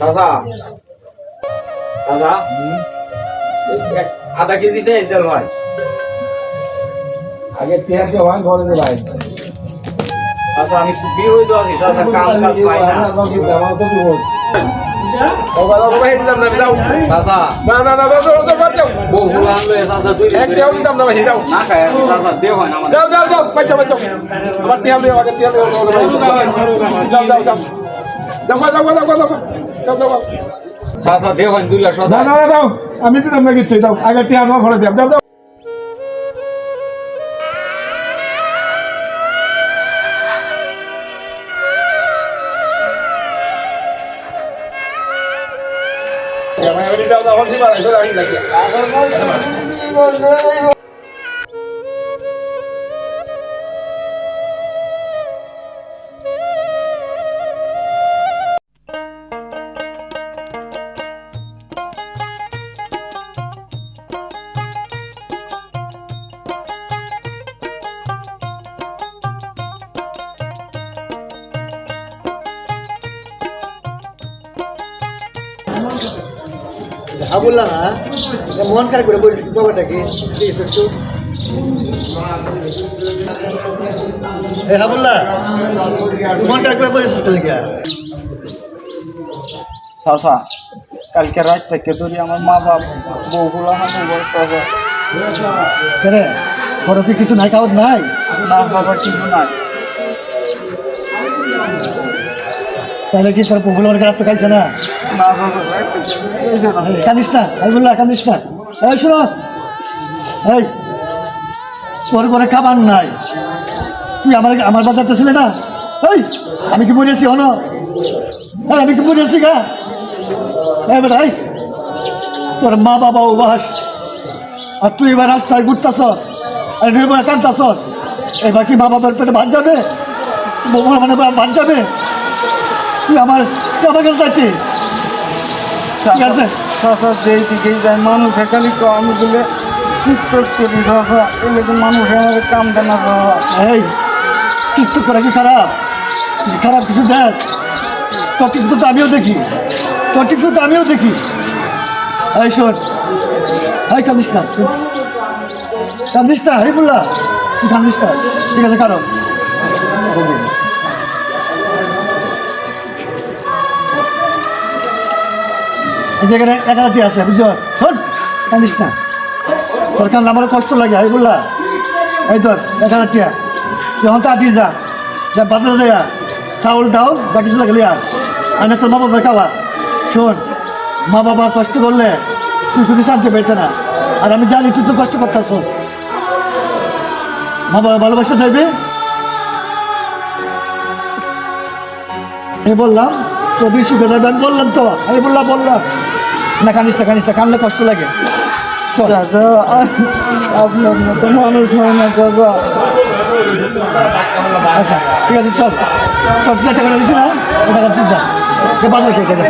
দাদা দাদা আধা কেজি পেঁয়াজ দেন হয় আগে পেঁয়াজ হয় বলে দে ভাই আচ্ছা আমি বিয়ে হয়ে দেওয়া আছি আচ্ছা কাম কাজ পাই না যাও যাও যাও বাচ্চা বাচ্চা যাও যাও যাও দাও আমি দিতাম না কিছু দাও আগে টিয়া আমার ভরে দিলাম দাও দাও। যাও বললাম না মন খারাপ করে বলিস বাবাটা কি? একটু এ হাবুল্লাহ মন খারাপ করে বলিস তাহলে কি চাচা কালকে রাত থেকে যদি আমার মা বাপ বউ কেন? তোর কি কিছু নাই খাবার নাই? না বাবা কিছু নাই। তাহলে কি তোর পুকুল খারাপ তো খাইছে না? না চাচা রাত থেকে কান্দিস না। না এই শোনো। এই তোর ঘরে খাবার নাই। তুই আমার আমার বাজারতে ছিলে না এই আমি কি বলেছি হনো এই আমি কি বলেছি গা? এই বেটা এই তোর মা বাবা উবাস। আর তুই এবার রাস্তায় ঘুরতাছ আর এবার কান্তাছস এবার কি মা বাবার পেটে ভাত যাবে? মানে ভাত যাবে? তুই আমার তুই আমার কাছে ঠিক আছে? চাচা যেই দিকে যায় মানুষ খালি আমি বলে টিকটক করি তো মানুষ আমাদের কাম দেয় না চাচা এই টিকটক করা কি খারাপ? খারাপ কিছু দেখ। তোর টিকটক তো আমিও দেখি। তোর টিকটক তো আমিও দেখি। এই শোন। এই কান্দিস না। কান্দিস না এই বললা। তুই কান্দিস না। ঠিক আছে কারণ এখানে একাধাটি আছে, বুঝছ? শোন কান্দিস না। তোর কান্না আমার কষ্ট লাগে, এই বললা। এই তোর টিয়া যখন তাড়াতাড়ি যা। যা বাজারে দেয়া চাউল দাও, যা কিছু লাগলে আর না তোর মা বাবা খাওয়া শোন, মা বাবা কষ্ট করলে তুই কোনো শান্তি পেতে না। আর আমি জানি তুই তো কষ্ট করতেছ মা বাবা ভালোবাসতে চাইবে? আমি বললাম তোদের সুখে ব্যান বললাম তো আমি বললাম বললাম না কানিস না কানিস না কানলে কষ্ট লাগে। চাচা আপনার মতো মানুষ হয় না চাচা। আচ্ছা ঠিক আছে চল। তোর যে টাকাটা দিছি না ওটা তুই যা। বাজার কে যা।